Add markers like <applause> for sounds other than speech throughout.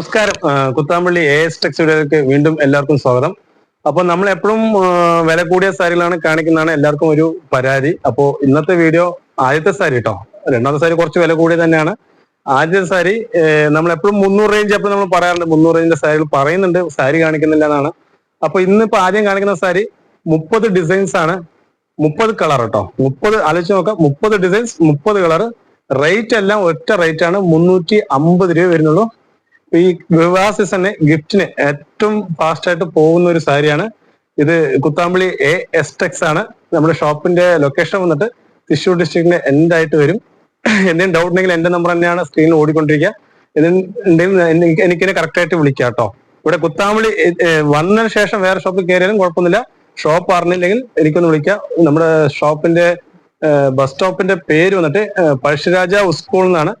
നമസ്കാരം. Kuthampully A S ടെക്സ്റ്റൈലിലേക്ക് വീണ്ടും എല്ലാവർക്കും സ്വാഗതം. അപ്പൊ നമ്മൾ എപ്പോഴും വില കൂടിയ സാരികളാണ് കാണിക്കുന്നതാണ് എല്ലാവർക്കും ഒരു പരാതി. അപ്പോ ഇന്നത്തെ വീഡിയോ ആദ്യത്തെ സാരി കേട്ടോ രണ്ടാമത്തെ സാരി കുറച്ച് വില കൂടിയ തന്നെയാണ്. ആദ്യത്തെ സാരി നമ്മൾ എപ്പോഴും മുന്നൂറ് റേഞ്ച് എപ്പോഴും നമ്മൾ പറയാറുണ്ട്. മുന്നൂറ് റേഞ്ചിന്റെ സാരികൾ പറയുന്നുണ്ട്. സാരി കാണിക്കുന്നില്ല എന്നാണ്. അപ്പൊ ഇന്നിപ്പോ ആദ്യം കാണിക്കുന്ന സാരി മുപ്പത് ഡിസൈൻസ് ആണ്. മുപ്പത് കളർ കേട്ടോ മുപ്പത് ആലോചിച്ച് നോക്കാം. മുപ്പത് ഡിസൈൻസ് മുപ്പത് കളർ റേറ്റ് എല്ലാം ഒറ്റ റേറ്റ് ആണ്. മുന്നൂറ്റി അമ്പത് രൂപ വരുന്നുള്ളൂ. ഈ വിവാഹ സീസണിന് ഗിഫ്റ്റിന് ഏറ്റവും ഫാസ്റ്റ് ആയിട്ട് പോകുന്ന ഒരു സാരിയാണ്. ഇത് കുത്താമ്പളി എ എസ് ടെക്സ് ആണ്. നമ്മുടെ ഷോപ്പിന്റെ ലൊക്കേഷൻ വന്നിട്ട് തൃശ്ശൂർ ഡിസ്ട്രിക്റ്റിന്റെ എൻഡ് വരും. എന്തെങ്കിലും ഡൗട്ട് ഉണ്ടെങ്കിൽ എന്റെ നമ്പർ തന്നെയാണ് സ്ക്രീനിൽ ഓടിക്കൊണ്ടിരിക്കുക. എന്തെങ്കിലും എനിക്ക് എനിക്കിനെ കറക്റ്റ് ആയിട്ട് വിളിക്കാം കേട്ടോ. ഇവിടെ കുത്താമ്പളി വന്നതിന് ശേഷം വേറെ ഷോപ്പിൽ കയറിയാലും കുഴപ്പമൊന്നുമില്ല. ഷോപ്പ് അറിഞ്ഞില്ലെങ്കിൽ എനിക്കൊന്ന് വിളിക്കാം. നമ്മുടെ ഷോപ്പിന്റെ ബസ് സ്റ്റോപ്പിന്റെ പേര് വന്നിട്ട് പഴശ്ശിരാജ സ്കൂൾ എന്നാണ്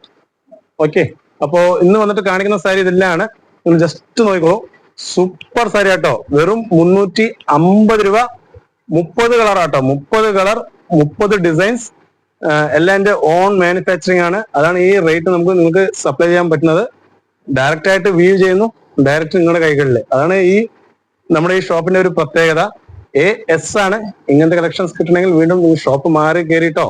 ഓക്കെ അപ്പോ ഇന്ന് വന്നിട്ട് കാണിക്കുന്ന സാരി ഇതെല്ലാം നിങ്ങൾ ജസ്റ്റ് നോക്കിക്കോളൂ സൂപ്പർ സാരി ആട്ടോ. വെറും മുന്നൂറ്റി അമ്പത് രൂപ. മുപ്പത് കളർ ആട്ടോ. മുപ്പത് കളർ മുപ്പത് ഡിസൈൻസ് എല്ലാം എന്റെ ഓൺ മാനുഫാക്ചറിങ് ആണ്. അതാണ് ഈ റേറ്റ് നമുക്ക് നിങ്ങൾക്ക് സപ്ലൈ ചെയ്യാൻ പറ്റുന്നത്. ഡയറക്റ്റ് ആയിട്ട് വ്യൂ ചെയ്യുന്നു. ഡയറക്റ്റ് നിങ്ങളുടെ കൈകളിൽ. അതാണ് ഈ നമ്മുടെ ഈ ഷോപ്പിന്റെ ഒരു പ്രത്യേകത. എ എസ് ആണ്. ഇങ്ങനത്തെ കളക്ഷൻസ് കിട്ടണമെങ്കിൽ വീണ്ടും ഷോപ്പ് മാറി കയറിയിട്ടോ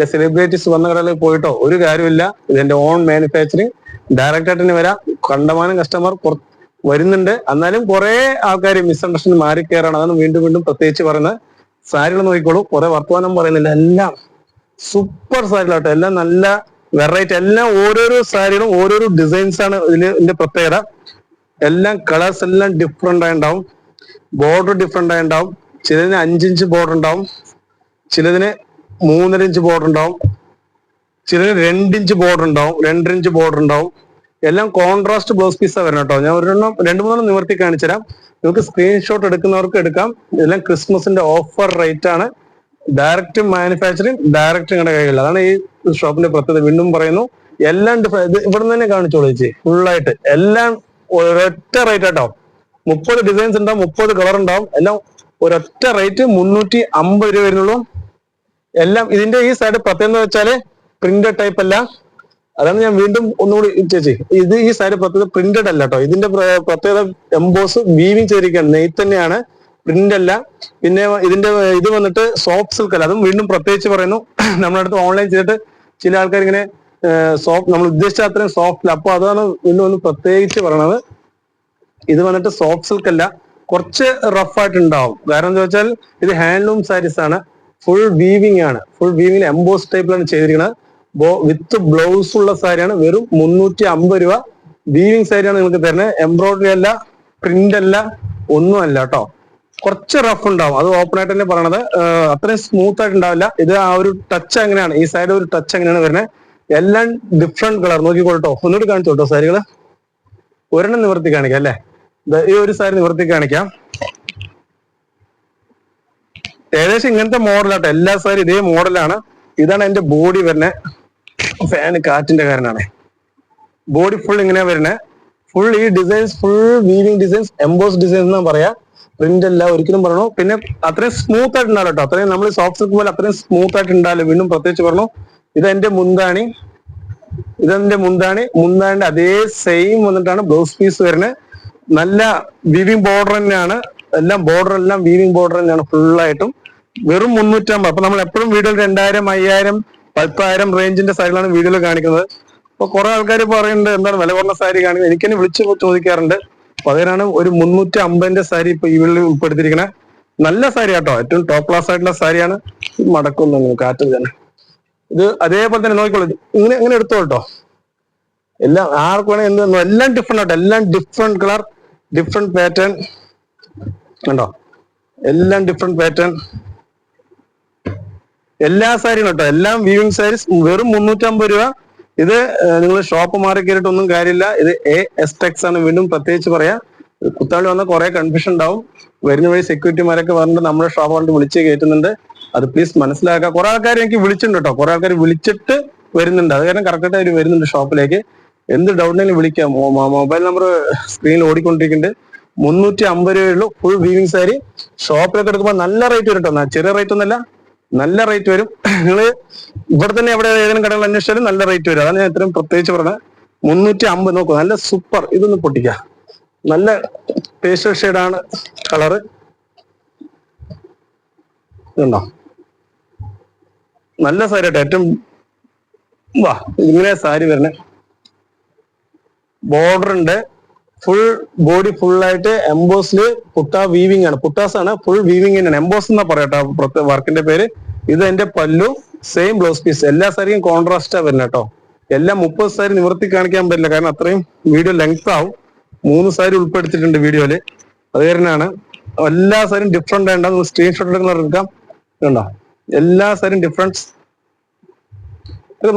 ഇല്ല സെലിബ്രിറ്റീസ് വന്ന കടകളിൽ പോയിട്ടോ ഒരു കാര്യമില്ല ഇതിന്റെ ഓൺ മാനുഫാക്ചറിങ് ഡയറക്റ്റ് തന്നെ വരാം. കണ്ടമാനം കസ്റ്റമർ വരുന്നുണ്ട്. എന്നാലും കുറെ ആൾക്കാർ മിസ്അണ്ടർസ്റ്റാൻഡ് മാറി കയറാണ് അതാണ് വീണ്ടും വീണ്ടും പ്രത്യേകിച്ച് പറയുന്നത്. സാരികൾ നോക്കിക്കോളൂ. കുറെ വർത്തമാനം പറയുന്നില്ല. എല്ലാം സൂപ്പർ സാരികളാട്ടോ എല്ലാം നല്ല വെറൈറ്റി എല്ലാം ഓരോരോ സാരികളും ഓരോരോ ഡിസൈൻസ് ആണ് ഇതിന്റെ പ്രത്യേകത. എല്ലാം കളേഴ്സ് എല്ലാം ഡിഫറെന്റ് ആയി ഉണ്ടാവും ബോർഡർ ഡിഫറെന്റ് ആയി ഉണ്ടാവും ചിലതിന് അഞ്ചിഞ്ച് ബോർഡർ ഉണ്ടാവും ചിലതിന് മൂന്നര ഇഞ്ച് ബോർഡർ ഉണ്ടാവും. ചിലര് രണ്ടിഞ്ച് ബോർഡർ ഉണ്ടാവും രണ്ടര ഇഞ്ച് ബോർഡർ ഉണ്ടാവും. എല്ലാം കോൺട്രാസ്റ്റ് ബ്ലൗസ് പീസാണ് വരണം കേട്ടോ. ഞാൻ ഒരെണ്ണം രണ്ട് മൂന്നെണ്ണം നിവർത്തി കാണിച്ചു തരാം. നിങ്ങൾക്ക് സ്ക്രീൻഷോട്ട് എടുക്കുന്നവർക്ക് എടുക്കാം. ഇതെല്ലാം ക്രിസ്മസിന്റെ ഓഫർ റേറ്റ് ആണ്. ഡയറക്റ്റ് മാനുഫാക്ചറിങ് ഡയറക്റ്റ് നിങ്ങളുടെ കയ്യിലുള്ള. അതാണ് ഈ ഷോപ്പിന്റെ പ്രത്യേകത. വീണ്ടും പറയുന്നു എല്ലാം ഇത് ഇവിടെ തന്നെ കാണിച്ചോളൂ ചേച്ചി. ഫുള്ളായിട്ട്. എല്ലാം ഒരൊറ്റ റേറ്റ് ആട്ടോ. മുപ്പത് ഡിസൈൻസ് ഉണ്ടാവും മുപ്പത് കളർ ഉണ്ടാവും. എല്ലാം ഒരൊറ്റ റേറ്റ് മുന്നൂറ്റി അമ്പത് രൂപ വരുന്നുള്ളൂ. എല്ലാം ഇതിന്റെ ഈ സൈഡ് പ്രത്യേകത എന്ന് വെച്ചാൽ പ്രിന്റഡ് ടൈപ്പ് അല്ല. അതാണ് ഞാൻ വീണ്ടും ഒന്നുകൂടി ചേച്ചി ഇത് ഈ സൈഡ് പ്രത്യേകത പ്രിന്റഡ് അല്ല കേട്ടോ ഇതിന്റെ പ്ര- പ്രത്യേകത എംബോസ് വീവിങ് ചെയ്തിരിക്കുകയാണ് നെയ്ത്ത് തന്നെയാണ് പ്രിന്റ് അല്ല. പിന്നെ ഇതിന്റെ ഇത് വന്നിട്ട് സോഫ്റ്റ് സിൽക്ക് അല്ല. അതും വീണ്ടും പ്രത്യേകിച്ച് പറയുന്നു. <clears throat> നമ്മുടെ അടുത്ത് ഓൺലൈൻ ചെയ്തിട്ട് ചില ആൾക്കാർ ഇങ്ങനെ സോഫ്റ്റ് നമ്മൾ ഉദ്ദേശിച്ച അത്രയും സോഫ്റ്റ് അപ്പൊ അതാണ് വീണ്ടും ഒന്ന് പ്രത്യേകിച്ച് പറയണത്. ഇത് വന്നിട്ട് സോഫ്റ്റ് സിൽക്ക് അല്ല. കുറച്ച് റഫ് ആയിട്ട് ഉണ്ടാവും കാരണം എന്താ വെച്ചാൽ ഇത് ഹാൻഡ്ലൂം സാരീസ് ആണ്. ഫുൾ വീവിംഗ് ആണ്. ഫുൾ വീവിംഗ് എംബോസ് ടൈപ്പിലാണ് ചെയ്തിരിക്കുന്നത് വിത്ത് ബ്ലൗസ് ഉള്ള സാരിയാണ് വെറും മുന്നൂറ്റി അമ്പത് രൂപ വീവിംഗ് സാരിയാണ് നിങ്ങൾക്ക് തരുന്നത് എംബ്രോയിഡറി അല്ല പ്രിന്റ് അല്ല ഒന്നും അല്ല കേട്ടോ കുറച്ച് റഫ് ഉണ്ടാവും. അത് ഓപ്പൺ ആയിട്ട് തന്നെ പറയണത്. അത്രയും സ്മൂത്ത് ആയിട്ട് ഉണ്ടാവില്ല. ഇത് ആ ഒരു ടച്ച് എങ്ങനെയാണ് ഈ സൈഡ് ഒരു ടച്ച് എങ്ങനെയാണ് വരുന്നത് എല്ലാം ഡിഫറെന്റ് കളർ നോക്കിക്കോട്ടോ ഒന്നുകൂടി കാണിച്ചോട്ടോ സാരികൾ? ഒരെണ്ണം നിവർത്തി കാണിക്കാം അല്ലേ? ഈ ഒരു സാരി നിവർത്തി കാണിക്കാം. ഏകദേശം ഇങ്ങനത്തെ മോഡലാട്ടോ എല്ലാ സാരി ഇതേ മോഡലാണ് ഇതാണ് എന്റെ ബോഡി വരുന്നത് ഫാന് കാറ്റിന്റെ കാരനാണ്. ബോഡി ഫുൾ ഇങ്ങനെ വരുന്നത് ഫുൾ ഈ designs full weaving designs emboss designs എന്നാ പറയാ. പ്രിന്റ് അല്ല ഒരിക്കലും പറഞ്ഞു പിന്നെ അത്രയും സ്മൂത്ത് ആയിട്ട് ഉണ്ടാവും കേട്ടോ അത്രയും നമ്മൾ സോഫ്റ്റ് സിൽക്ക് പോലെ അത്രയും സ്മൂത്ത് ആയിട്ട് ഉണ്ടാവില്ല വീണ്ടും പ്രത്യേകിച്ച് പറഞ്ഞു. ഇത് എന്റെ മുന്താണി. ഇതെന്റെ മുന്താണി. മുന്താണിന്റെ അതേ സെയിം വന്നിട്ടാണ് ബ്ലൗസ് പീസ് വരുന്നത് നല്ല വീവിംഗ് ബോർഡർ തന്നെയാണ്. എല്ലാം ബോർഡർ എല്ലാം വീവിംഗ് ബോർഡർ തന്നെയാണ് ഫുള്ളായിട്ടും വെറും മുന്നൂറ്റമ്പത്. അപ്പൊ നമ്മൾ എപ്പോഴും വീഡിയോയിൽ രണ്ടായിരം അയ്യായിരം പത്തായിരം റേഞ്ചിന്റെ സാരികളാണ് വീഡിയോയിൽ കാണിക്കുന്നത്. അപ്പൊ കുറെ ആൾക്കാർ പറയുന്നുണ്ട് എന്താണ് വില കുറഞ്ഞ സാരി കാണിക്കുന്നത്? എനിക്കെന്നെ വിളിച്ച് ചോദിക്കാറുണ്ട്. അപ്പൊ അതിനാണ് ഒരു മുന്നൂറ്റി അമ്പതിന്റെ സാരി ഇപ്പൊ ഈ വീട്ടിൽ ഉൾപ്പെടുത്തിയിരിക്കണേ. നല്ല സാരി ആട്ടോ ഏറ്റവും ടോപ്പ് ക്ലാസ് ആയിട്ടുള്ള സാരിയാണ്. മടക്കുന്നു കാറ്റിൽ തന്നെ. ഇത് അതേപോലെ തന്നെ നോക്കിക്കോളൂ. ഇങ്ങനെ ഇങ്ങനെ എടുത്തോ കേട്ടോ. എല്ലാം ആർക്കും എന്ത് എല്ലാം ഡിഫറെന്റ് ആട്ടോ. എല്ലാം ഡിഫറെന്റ് കളർ ഡിഫറെന്റ് പാറ്റേൺ കണ്ടോ? എല്ലാം ഡിഫറെന്റ് പാറ്റേൺ എല്ലാ സാരിയും കേട്ടോ. എല്ലാം വീവിംഗ് സാരീസ് വെറും മുന്നൂറ്റമ്പത് രൂപ. ഇത് നിങ്ങൾ ഷോപ്പ് മാറി കയറിയിട്ടൊന്നും കാര്യമില്ല. ഇത് എ എസ് ടെക്സ് ആണ് വീണ്ടും പ്രത്യേകിച്ച് പറയാം. കുത്താളി വന്ന കുറെ കൺഫ്യൂഷൻ ഉണ്ടാവും. വരുന്ന വഴി സെക്യൂരിറ്റിമാരൊക്കെ വന്നിട്ട് നമ്മുടെ ഷോപ്പ് കൊണ്ട് വിളിച്ച് കയറ്റുന്നുണ്ട്. അത് പ്ലീസ് മനസ്സിലാക്കുക. കുറെ ആൾക്കാർ എനിക്ക് വിളിച്ചിട്ടുണ്ട് കേട്ടോ. കുറെ ആൾക്കാർ വിളിച്ചിട്ട് വരുന്നുണ്ട്. അത് കാരണം കറക്റ്റായിട്ട് അവർ വരുന്നുണ്ട് ഷോപ്പിലേക്ക് എന്ത് ഡൗട്ടിനെങ്കിലും വിളിക്കാം. മൊബൈൽ നമ്പർ സ്ക്രീനിൽ ഓടിക്കൊണ്ടിരിക്കുന്നുണ്ട്. മുന്നൂറ്റി അമ്പത് രൂപയുള്ളൂ ഫുൾ വീവിംഗ് സാരി ഷോപ്പിലൊക്കെ എടുക്കുമ്പോൾ നല്ല റേറ്റ് വരും കേട്ടോ. ചെറിയ റേറ്റ് ഒന്നല്ല നല്ല റേറ്റ് വരും. നിങ്ങൾ ഇവിടെ തന്നെ എവിടെ ഏതെങ്കിലും കടകൾ അന്വേഷിച്ചാലും നല്ല റേറ്റ് വരും. അതാണ് ഞാൻ ഇത്രയും പ്രത്യേകിച്ച് പറഞ്ഞത്. മുന്നൂറ്റി അമ്പത് നോക്കൂ നല്ല സൂപ്പർ ഇതൊന്ന് പൊട്ടിക്ക. നല്ല പേസ്റ്റൽ ഷെയ്ഡാണ് കളറ് ഇതുണ്ടോ? നല്ല സാരി കേട്ടോ ഏറ്റവും വാ ഇങ്ങനെ സാരി വരണേ ബോർഡർ ഉണ്ട്. ഫുൾ ബോഡി ഫുൾ ആയിട്ട് എംബോസിൽ പുട്ട വീവിംഗ് ആണ്. പുട്ടാസ് ആണ് ഫുൾ വീവിംഗ് തന്നെയാണ്. എംബോസ് എന്നാ പറയാട്ടോ വർക്കിന്റെ പേര്. ഇത് എന്റെ പല്ലു സെയിം ബ്ലൗസ് പീസ് എല്ലാ സാരിയും കോൺട്രാസ്റ്റാ വരുന്നത് കേട്ടോ എല്ലാ മുപ്പത് സാരി നിവർത്തി കാണിക്കാൻ പറ്റില്ല. കാരണം അത്രയും വീഡിയോ ലെങ്ത് ആവും. മൂന്ന് സാരി ഉൾപ്പെടുത്തിയിട്ടുണ്ട് വീഡിയോയിൽ അത് കാരണമാണ് എല്ലാ സാരിയും ഡിഫറെന്റ് ആയിട്ട് സ്ക്രീൻഷോട്ട് എടുക്കുന്ന എടുക്കാം. കണ്ടോ? എല്ലാ സാരിയും ഡിഫറൻസ്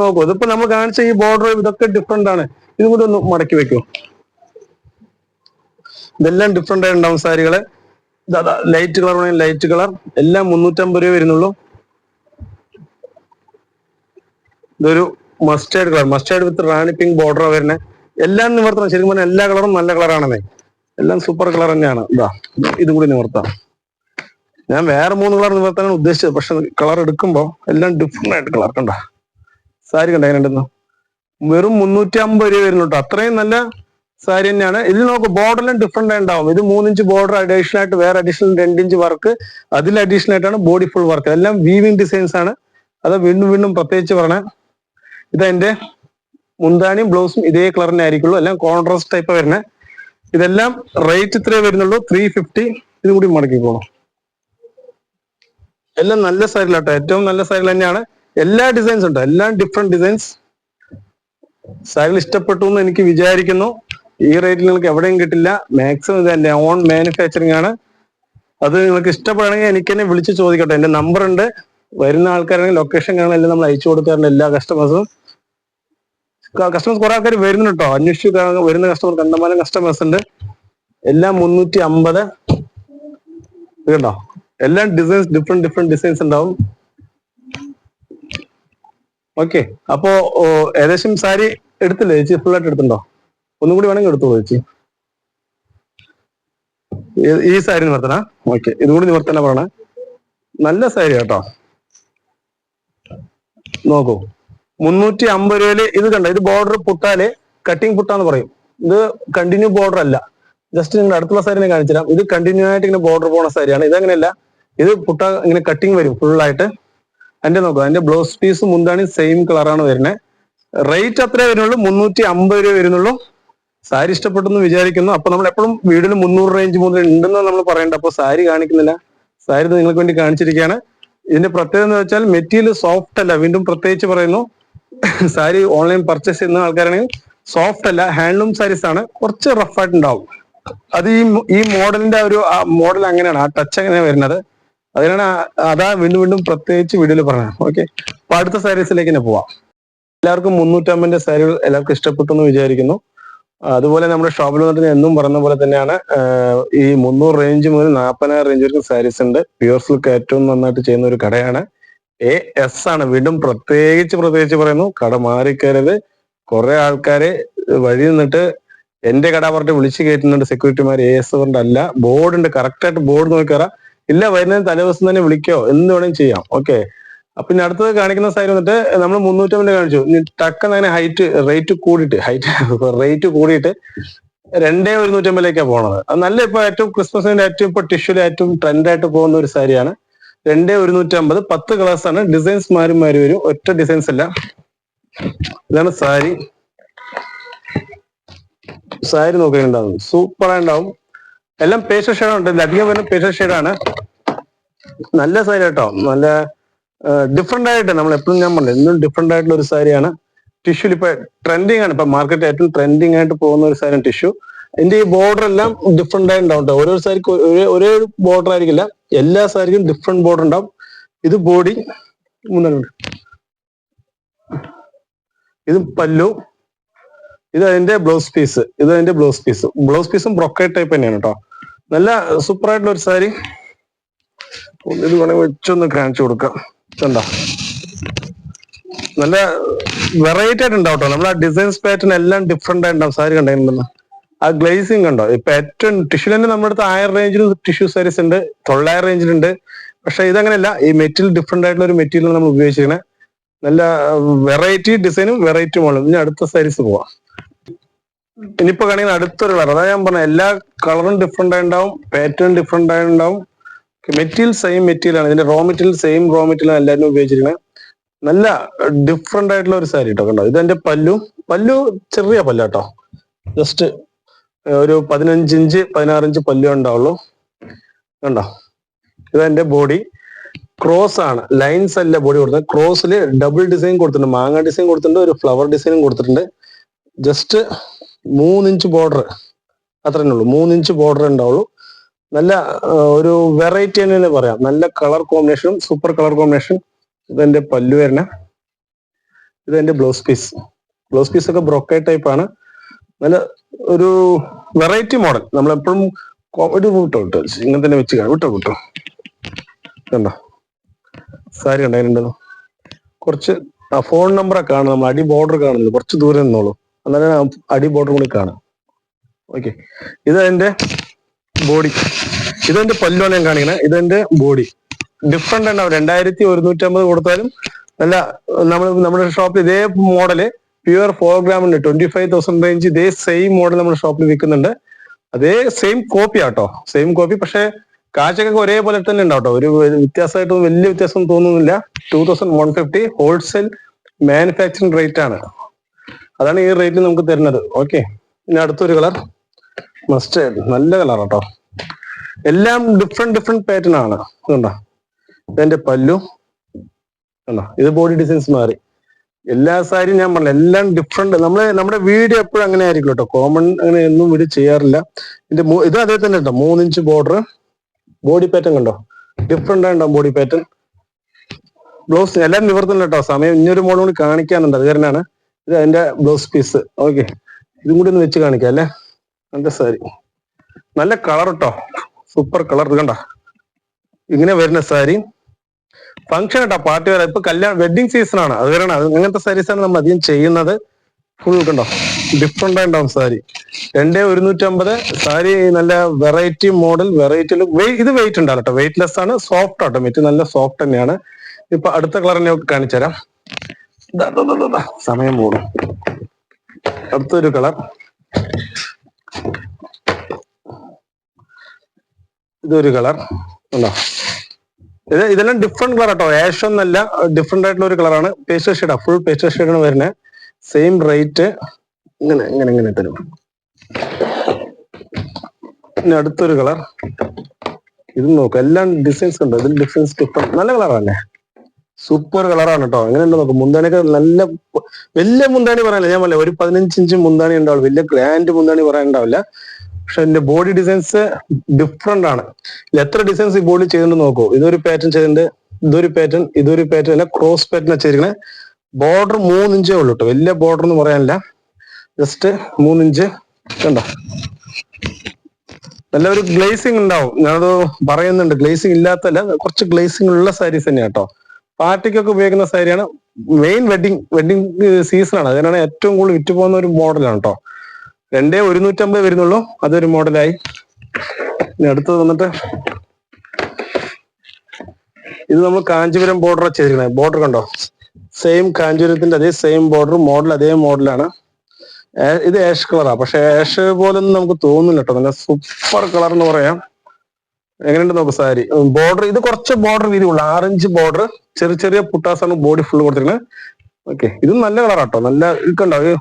നോക്കൂ. ഇതിപ്പോ നമ്മൾ കാണിച്ച ഈ ബോർഡർ ഇതൊക്കെ ഡിഫറെന്റ് ആണ്. ഇതും കൂടി ഒന്ന് മടക്കി വെക്കൂ. ഇതെല്ലാം ഡിഫറെന്റ് ആയിട്ട് ഉണ്ടാവും സാരികൾ ലൈറ്റ് കളർ വേണമെങ്കിൽ ലൈറ്റ് കളർ എല്ലാം മുന്നൂറ്റമ്പത് രൂപ വരുന്നുള്ളൂ. ഇതൊരു mustard colour mustard with rani pink border വരുന്നത് എല്ലാം നിവർത്തണം. ശരിക്കും പറഞ്ഞാൽ എല്ലാ കളറും നല്ല കളറാണെന്നേ എല്ലാം സൂപ്പർ കളർ തന്നെയാണ്. ഇതാ ഇതും കൂടി നിവർത്താം. ഞാൻ വേറെ മൂന്ന് കളർ നിവർത്താനാണ് ഉദ്ദേശിച്ചത്. പക്ഷെ കളർ എടുക്കുമ്പോൾ എല്ലാം ഡിഫറെന്റ് ആയിട്ട് കളർ കണ്ട. സാരി കണ്ട എങ്ങനെ വെറും മുന്നൂറ്റി അമ്പത് രൂപ വരുന്നുണ്ടോ അത്രയും നല്ല സാരി തന്നെയാണ്. ഇതിൽ നോക്ക് ബോർഡറിലും ഡിഫറെന്റ് ഉണ്ടാവും. ഇത് മൂന്നിഞ്ച് ബോർഡർ അഡീഷണൽ ആയിട്ട് വേറെ അഡീഷണൽ രണ്ടിഞ്ച് വർക്ക് അതിൽ അഡീഷണൽ ആയിട്ടാണ് ബോഡി ഫുൾ വർക്ക് എല്ലാം വീവിംഗ് ഡിസൈൻസ് ആണ്. അത് വീണ്ടും വീണ്ടും പ്രത്യേകിച്ച് പറഞ്ഞ ഇതെന്റെ മുന്താനിയും ബ്ലൗസും ഇതേ കളറിനെ ആയിരിക്കുള്ളൂ. എല്ലാം കോൺട്രാസ്റ്റ് ടൈപ്പ് വരുന്നത് ഇതെല്ലാം റേറ്റ് ഇത്രേ വരുന്നുള്ളൂ. ത്രീ ഫിഫ്റ്റി ഇത് കൂടി മടക്കി പോകണം എല്ലാം നല്ല സാരിലാട്ടോ ഏറ്റവും നല്ല സൈഡിൽ തന്നെയാണ്. എല്ലാ ഡിസൈൻസ് ഉണ്ട്? എല്ലാം ഡിഫറെന്റ് ഡിസൈൻസ് സാരി ഇഷ്ടപ്പെട്ടു എന്ന് എനിക്ക് വിചാരിക്കുന്നു. ഈ റേറ്റിൽ നിങ്ങൾക്ക് എവിടെയും കിട്ടില്ല. മാക്സിമം ഇത് എന്റെ ഓൺ മാനുഫാക്ചറിങ് ആണ്. അത് നിങ്ങൾക്ക് ഇഷ്ടപ്പെടുകയാണെങ്കിൽ എനിക്ക് തന്നെ വിളിച്ച് ചോദിക്കട്ടെ. എന്റെ നമ്പർ ഉണ്ട്. വരുന്ന ആൾക്കാരാണെങ്കിൽ ലൊക്കേഷൻ കാണാൻ നമ്മൾ അയച്ചു കൊടുക്കാറുണ്ട് എല്ലാ കസ്റ്റമേഴ്സും കസ്റ്റമേഴ്സ് കുറെ ആൾക്കാർ വരുന്നുണ്ട് കേട്ടോ. അന്വേഷിച്ച് വരുന്ന കസ്റ്റമർ കണ്ടമാനം കസ്റ്റമേഴ്സ് ഉണ്ട്. എല്ലാം മുന്നൂറ്റി അമ്പത് കേട്ടോ എല്ലാം ഡിസൈൻസ് ഡിഫറെന്റ് ഡിഫറെന്റ് ഡിസൈൻസ് ഉണ്ടാവും. ഓക്കെ അപ്പോ ഏകദേശം സാരി എടുത്തില്ലേ? ചേച്ചി ഫുൾ ആയിട്ട് എടുത്തിട്ടുണ്ടോ? ഒന്നും കൂടി വേണമെങ്കിൽ എടുത്തോളൂ ചേച്ചി. ഈ- സാരി നിവർത്തന? ഓക്കെ ഇതുകൂടി നിവർത്തന പറയണേ. നല്ല സാരി കേട്ടോ. നോക്കൂ മുന്നൂറ്റി അമ്പത് രൂപയിൽ ഇത് കണ്ട? ഇത് ബോർഡർ പുട്ടാൽ കട്ടിങ് പുട്ടാന്ന് പറയും. ഇത് കണ്ടിന്യൂ ബോർഡർ അല്ല. ജസ്റ്റ് നിങ്ങൾ അടുത്തുള്ള സാരിനെ കാണിച്ചുതരാം. ഇത് കണ്ടിന്യൂ ആയിട്ട് ഇങ്ങനെ ബോർഡർ പോണ സാരിയാണ്. ഇതങ്ങനെയല്ല. ഇത് പുട്ട ഇങ്ങനെ കട്ടിങ് വരും ഫുൾ ആയിട്ട്. എന്റെ നോക്കൂ അതിന്റെ ബ്ലൗസ് പീസ് മുന്താണി സെയിം കളറാണ് വരുന്നത് റേറ്റ് അത്രേ വരുന്നുള്ളൂ മുന്നൂറ്റി അമ്പത് രൂപ വരുന്നുള്ളൂ. സാരി ഇഷ്ടപ്പെട്ടെന്ന് വിചാരിക്കുന്നു. അപ്പൊ നമ്മൾ എപ്പോഴും വീടിന് മുന്നൂറ് റേഞ്ച് മുതൽ ഉണ്ടെന്ന് നമ്മൾ പറയേണ്ട. അപ്പൊ സാരി കാണിക്കുന്നില്ല. സാരി നിങ്ങൾക്ക് വേണ്ടി കാണിച്ചിരിക്കുകയാണ്. ഇതിന്റെ പ്രത്യേകത എന്ന് വെച്ചാൽ മെറ്റീരിയൽ സോഫ്റ്റ് അല്ല. വീണ്ടും പ്രത്യേകിച്ച് പറയുന്നു. സാരി ഓൺലൈൻ പർച്ചേസ് ചെയ്യുന്ന ആൾക്കാരാണെങ്കിൽ സോഫ്റ്റ് അല്ല ഹാൻഡ്ലൂം സാരീസ് ആണ്. കുറച്ച് റഫ് ആയിട്ടുണ്ടാവും അത് ഈ ഈ മോഡലിന്റെ ഒരു മോഡൽ അങ്ങനെയാണ്. ആ ടച്ച് അങ്ങനെയാണ് വരുന്നത്. അതിനാണ് അതാ വീണ്ടും വീണ്ടും പ്രത്യേകിച്ച് വീഡിയോയിൽ പറഞ്ഞത്. ഓക്കെ അപ്പൊ അടുത്ത സാരീസിലേക്ക് തന്നെ പോവാം. എല്ലാവർക്കും മുന്നൂറ്റമ്പതിന്റെ സാരികൾ എല്ലാവർക്കും ഇഷ്ടപ്പെട്ടു എന്ന് വിചാരിക്കുന്നു. അതുപോലെ നമ്മുടെ ഷോപ്പിൽ വന്നിട്ട് എന്നും പറഞ്ഞ പോലെ തന്നെയാണ് ഈ മുന്നൂറ് റേഞ്ച് മുതൽ നാൽപ്പതിനായിരം റേഞ്ച് വരെ സാരീസ് ഉണ്ട്. പ്യുവർ സിൽക്ക് ഏറ്റവും നന്നായിട്ട് ചെയ്യുന്ന ഒരു കടയാണ്. എ എസ് ആണ്. വീണ്ടും പ്രത്യേകിച്ച് പ്രത്യേകിച്ച് പറയുന്നു കട മാറിക്കരുത് കുറെ ആൾക്കാരെ വഴി നിന്നിട്ട് എന്റെ കട പറഞ്ഞിട്ട് വിളിച്ചു കയറ്റുന്നുണ്ട് സെക്യൂരിറ്റിമാർ എ എസ് പറഞ്ഞിട്ട് അല്ല ബോർഡ് ഉണ്ട്. കറക്റ്റ് ആയിട്ട് ബോർഡ് നോക്കിക്കറ. ഇല്ല വരുന്നതിന് തലേദിവസം തന്നെ വിളിക്കോ. എന്ത് വേണമെങ്കിലും ചെയ്യാം. ഓക്കെ അപ്പൊ ഇനി അടുത്തത് കാണിക്കുന്ന സൈഡ് വന്നിട്ട് നമ്മൾ മുന്നൂറ്റമ്പത് കാണിച്ചു. ടക്കെന്ന് അങ്ങനെ ഹൈറ്റ് റേറ്റ് കൂടിയിട്ട് ഹൈറ്റ് റേറ്റ് കൂടിയിട്ട് രണ്ടേ ഒരുന്നൂറ്റമ്പതിലേക്കാണ് പോണത്. അത് നല്ല ഇപ്പൊ ഏറ്റവും ക്രിസ്മസിന്റെ ഏറ്റവും ഇപ്പൊ ടിഷ്യൂൽ ഏറ്റവും ട്രെൻഡായിട്ട് പോകുന്ന ഒരു സാരിയാണ് രണ്ടേ ഒരുന്നൂറ്റമ്പത് പത്ത് കളേഴ്സ് ആണ്. ഡിസൈൻസ് മാറി മാറി വരും. ഒറ്റ ഡിസൈൻസ് അല്ല. ഇതാണ് സാരി സാരി നോക്കിയിട്ടുണ്ടാവും. സൂപ്പർ ഉണ്ടാവും എല്ലാം പേസ്റ്റൽ ഷെയ്ഡാണ് ഉണ്ട് അധികം വരുന്ന പേസ്റ്റൽ ഷെയ്ഡാണ് നല്ല സാരി കേട്ടോ നല്ല ഡിഫറെന്റ് ആയിട്ട് നമ്മൾ എപ്പോഴും ഞാൻ പറഞ്ഞു എന്നും ഡിഫറെന്റ് ആയിട്ടുള്ള ഒരു സാരിയാണ് ടിഷ്യൂൽ ഇപ്പൊ ട്രെൻഡിങ് ആണ്. ഇപ്പൊ മാർക്കറ്റ് ഏറ്റവും ട്രെൻഡിങ് ആയിട്ട് പോകുന്ന ഒരു സാരിയാണ് ടിഷ്യൂ ഇതിന്റെ ഈ ബോർഡർ എല്ലാം ഡിഫറെന്റ് ആയി ഉണ്ടാവും ഓരോ സാരിക്ക് ഒരേ ഒരേ ബോർഡർ ആയിരിക്കില്ല. എല്ലാ സാരിക്കും ഡിഫറെന്റ് ബോർഡർ ഉണ്ടാവും. ഇത് ബോഡി മൂന്നെണ്ണം ഇത് പല്ലു. ഇത് അതിന്റെ ബ്ലൗസ് പീസ് ഇത് അതിന്റെ ബ്ലൗസ് പീസ് ബ്ലൗസ് പീസും ബ്രോക്കേഡ് ടൈപ്പ് തന്നെയാണ് കേട്ടോ നല്ല സൂപ്പർ ആയിട്ടുള്ള ഒരു സാരി ഇത് വേണമെങ്കിൽ വെച്ചൊന്ന് കാണിച്ചു കൊടുക്കാം. കണ്ടോ നല്ല വെറൈറ്റി ആയിട്ട് ഉണ്ടാവും കേട്ടോ നമ്മൾ ആ ഡിസൈൻസ് പാറ്റേൺ എല്ലാം ഡിഫറെന്റ് ആയിട്ടുണ്ടാവും. സാരി കണ്ടെങ്കിൽ ആ ഗ്ലേസിംഗ് കണ്ടോ? ഇപ്പൊ ഏറ്റവും ടിഷ്യൂ തന്നെ നമ്മുടെ അടുത്ത് ആയിരം റേഞ്ചിൽ ടിഷ്യൂ സാരീസ് ഉണ്ട്. തൊള്ളായിരം റേഞ്ചിലുണ്ട് പക്ഷെ ഇതങ്ങനെയല്ല. ഈ മെറ്റീരിയൽ ഡിഫറെന്റ് ആയിട്ടുള്ള ഒരു മെറ്റീരിയൽ നമ്മൾ ഉപയോഗിച്ചിരിക്കുന്നത് നല്ല വെറൈറ്റി ഡിസൈനും വെറൈറ്റി മോളും ഇനി അടുത്ത സാരീസ് പോവാം. ഇനിയിപ്പോ കാണിക്കുന്ന അടുത്തൊരു കളർ. അതാ ഞാൻ പറഞ്ഞ എല്ലാ കളറും ഡിഫറെന്റ് ആയിട്ടുണ്ടാവും. പാറ്റേൺ ഡിഫറെന്റ് ആയിട്ടുണ്ടാവും. മെറ്റീരിയൽ സെയിം മെറ്റീരിയൽ ആണ്. ഇതിന്റെ raw material same raw material എല്ലാവരും ഉപയോഗിച്ചിരിക്കുന്നത് നല്ല ഡിഫറെന്റ് ആയിട്ടുള്ള ഒരു സാരി കേട്ടോ കണ്ടോ? ഇത് പല്ലു. പല്ലു ചെറിയ പല്ല കേട്ടോ ജസ്റ്റ് ഒരു പതിനഞ്ച് ഇഞ്ച് പതിനാറ് ഇഞ്ച് പല്ലു ഉണ്ടാവുള്ളൂ. കണ്ടോ? ഇതെന്റെ ബോഡി ക്രോസ് ആണ്. ലൈൻസ് അല്ല ബോഡി കൊടുത്തത്. ക്രോസിൽ ഡബിൾ ഡിസൈൻ കൊടുത്തിട്ടുണ്ട്. മാങ്ങ ഡിസൈൻ കൊടുത്തിട്ടുണ്ട്. ഒരു ഫ്ലവർ ഡിസൈനും കൊടുത്തിട്ടുണ്ട്. ജസ്റ്റ് മൂന്നിഞ്ച് ബോർഡർ അത്രേ ഉള്ളൂ. മൂന്നിഞ്ച് ബോർഡർ ഉണ്ടാവുള്ളൂ നല്ല ഒരു വെറൈറ്റി തന്നെ പറയാം. നല്ല കളർ കോമ്പിനേഷനും സൂപ്പർ കളർ കോമ്പിനേഷൻ ഇതെന്റെ പല്ലു വരണ ഇതെന്റെ ബ്ലൗസ് പീസ് ബ്ലൗസ് പീസ് ഒക്കെ ബ്രോക്കേ ടൈപ്പ് ആണ്. നല്ല ഒരു വെറൈറ്റി മോഡൽ നമ്മൾ എപ്പോഴും ഒരു വിട്ടോ വിട്ടോ. ഇങ്ങനെ തന്നെ വെച്ച് കാണും. വിട്ടോ വിട്ടോ. കണ്ടോ? സാരി കണ്ടോ? കുറച്ച് ആ ഫോൺ നമ്പറൊക്കെ കാണും നമ്മൾ അടി ബോർഡർ കാണുന്നത് കുറച്ച് ദൂരെ നിന്നോളൂ. അന്നേരം അടി ബോർഡർ കൂടി കാണാം. ഓക്കെ ഇത് എന്റെ ബോഡി ഇതെന്റെ പല്ലുമാണ് ഞാൻ കാണിക്കണേ. ഇതെന്റെ ബോഡി ഡിഫറെന്റ് ഉണ്ടാവും രണ്ടായിരത്തി ഒരുന്നൂറ്റമ്പത് കൊടുത്താലും നല്ല നമ്മൾ നമ്മുടെ ഷോപ്പിൽ ഇതേ മോഡൽ പ്യുവർ ഫോർ ഗ്രാമിന്റെ ട്വന്റി ഫൈവ് തൗസൻഡ് റേഞ്ച് ഇതേ സെയിം മോഡൽ നമ്മുടെ ഷോപ്പിൽ വിൽക്കുന്നുണ്ട്. അതേ സെയിം കോപ്പി ആട്ടോ. സെയിം കോപ്പി പക്ഷേ കാഴ്ചക്കൊക്കെ ഒരേപോലെ തന്നെ ഉണ്ടാവട്ടോ. ഒരു ഒരു വ്യത്യാസമായിട്ട് വലിയ വ്യത്യാസം തോന്നുന്നില്ല. Two thousand one fifty wholesale manufacturing rate ആണ്. അതാണ് ഈ റേറ്റ് നമുക്ക് തരുന്നത്. ഓക്കെ ഇനി അടുത്തൊരു കളർ മസ്റ്റേർഡ് നല്ല കളർ കേട്ടോ എല്ലാം ഡിഫറെന്റ് ഡിഫറെന്റ് പാറ്റേൺ ആണ്. കണ്ടോ ഇതെന്റെ പല്ലു. കണ്ടോ ഇത് ബോഡി ഡിസൈൻസ് മാറി. എല്ലാ സാരിയും ഞാൻ പറഞ്ഞില്ല എല്ലാം ഡിഫറെന്റ് നമ്മൾ നമ്മുടെ വീഡിയോ എപ്പോഴും അങ്ങനെ ആയിരിക്കും കേട്ടോ. കോമൺ അങ്ങനെ ഒന്നും വീഡിയോ ചെയ്യാറില്ല. ഇതിന്റെ ഇത് അതേ തന്നെ കേട്ടോ. മൂന്നിഞ്ച് ബോർഡർ ബോഡി പാറ്റേൺ കണ്ടോ? ഡിഫറെന്റ് ആയിട്ടോ ബോഡി പാറ്റേൺ ബ്ലൗസ് എല്ലാം നിവർത്തുന്നില്ല കേട്ടോ. സമയം ഇനിയൊരു മോഡൽ കൂടി കാണിക്കാനുണ്ട്. അത് കാരണമാണ് ഇത് അതിന്റെ ബ്ലൗസ് പീസ് ഓക്കെ ഇതും കൂടി ഒന്ന് വെച്ച് കാണിക്കാം അല്ലേ? നല്ല സാരി. നല്ല കളർ കേട്ടോ സൂപ്പർ കളർ ഇത് കണ്ട? ഇങ്ങനെ വരുന്ന സാരി. ഫംഗ്ഷൻ കേട്ടോ പാർട്ടി വരാം ഇപ്പൊ കല്യാണം വെഡിങ് സീസൺ ആണ്. അത് കാരണം അങ്ങനത്തെ ആണ് നമ്മൾ അധികം ചെയ്യുന്നത്. ഫുൾ കണ്ടോ? ഡിഫറെന്റ് ഉണ്ടാവും സാരി. രണ്ടേ ഒരുന്നൂറ്റമ്പത്. സാരി നല്ല വെറൈറ്റി മോഡൽ വെറൈറ്റി ലുക്ക് ഇത് വെയിറ്റ് ഉണ്ടാവും കേട്ടോ വെയിറ്റ് ലെസ് ആണ്. സോഫ്റ്റ് ആട്ടോ. മെറ്റ് നല്ല സോഫ്റ്റ് തന്നെയാണ്. ഇപ്പൊ അടുത്ത കളർ തന്നെ കാണിച്ചു തരാം. ദാ, ദാ, ദാ, ദാ, ദാ. സമയം പോകും അടുത്തൊരു കളർ ഇതൊരു കളർ. ഉണ്ടോ? ഇത് ഇതെല്ലാം ഡിഫറെന്റ് കളർ കേട്ടോ ആഷ് ഒന്നല്ല ഡിഫറെന്റ് ആയിട്ടുള്ള ഒരു കളറാണ് പേസ്റ്റൽ ഷെയ്ഡാ ഫുൾ പേസ്റ്റൽ ഷെയ്ഡാണ് വരുന്നത് സെയിം റേറ്റ് ഇങ്ങനെ ഇങ്ങനെ ഇങ്ങനെ തരും. പിന്നെ അടുത്തൊരു കളർ ഇത് നോക്കാം. എല്ലാം ഡിസൈൻസ് ഉണ്ട്. ഇതിൽ ഡിഫറൻസ് ഡിഫറെന്റ് നല്ല കളറാണ് സൂപ്പർ കളറാണ് കേട്ടോ എങ്ങനെയുണ്ട് നോക്കും. മുന്താണിയൊക്കെ നല്ല വലിയ മുന്താണി പറയാനില്ല. ഞാൻ പറയാം ഒരു പതിനഞ്ച് ഇഞ്ച് മുന്താണി ഉണ്ടാവുള്ളൂ. വലിയ ഗ്രാൻഡ് മുന്താണി പറയാൻ ഉണ്ടാവില്ല പക്ഷെ എന്റെ ബോഡി ഡിസൈൻസ് ഡിഫറെന്റ് ആണ്. എത്ര ഡിസൈൻസ് ഈ ബോഡി ചെയ്തിട്ടുണ്ട് നോക്കൂ. ഇതൊരു പാറ്റേൺ ചെയ്തിട്ടുണ്ട് ഇതൊരു പാറ്റേൺ ഇതൊരു പാറ്റേൺ അല്ല ക്രോസ് പാറ്റേൺ വെച്ചിരിക്കണേ. ബോർഡർ മൂന്നിഞ്ചേ ഉള്ളൂ കേട്ടോ വലിയ ബോർഡർ എന്ന് പറയാനില്ല. ജസ്റ്റ് മൂന്നിഞ്ച് കണ്ടോ? നല്ല ഒരു ഗ്ലേസിംഗ് ഉണ്ടാവും. ഞാനത് പറയുന്നുണ്ട്. ഗ്ലേസിംഗ് ഇല്ലാത്തല്ല കുറച്ച് ഗ്ലേസിംഗ് ഉള്ള സാരീസ് തന്നെയാണ് കേട്ടോ പാർട്ടിക്കൊക്കെ ഉപയോഗിക്കുന്ന സാരിയാണ് മെയിൻ വെഡിങ് വെഡിങ് സീസൺ ആണ്. അതിനാണ് ഏറ്റവും കൂടുതൽ വിറ്റ് പോകുന്ന ഒരു മോഡലാണ് കേട്ടോ രണ്ടേ ഒരുന്നൂറ്റമ്പത് വരുന്നുള്ളൂ. അതൊരു മോഡലായി. അടുത്തത് വന്നിട്ട് ഇത് നമ്മൾ കാഞ്ചീപുരം ബോർഡർ ചെയ്തിരിക്കുന്നത്. ബോർഡർ കണ്ടോ? സെയിം കാഞ്ചീപുരത്തിന്റെ അതേ സെയിം ബോർഡർ മോഡൽ അതേ മോഡലാണ് ഇത് ആഷ് കളറാ പക്ഷെ ആഷ് പോലൊന്നും നമുക്ക് തോന്നുന്നില്ല കേട്ടോ. നല്ല സൂപ്പർ കളർ എന്ന് പറയാം. എങ്ങനെയുണ്ട് നോക്ക് സാരി? ബോർഡർ ഇത് കുറച്ച് ബോർഡർ വീതിയുള്ളൂ. ആറഞ്ച് ബോർഡർ ചെറിയ ചെറിയ പുട്ടാസാണ് ബോഡി ഫുള്ള് കൊടുത്തിരിക്കുന്നത്. ഓക്കെ ഇതും നല്ല കളറാട്ടോ നല്ല ഇതുണ്ടോ ഇത്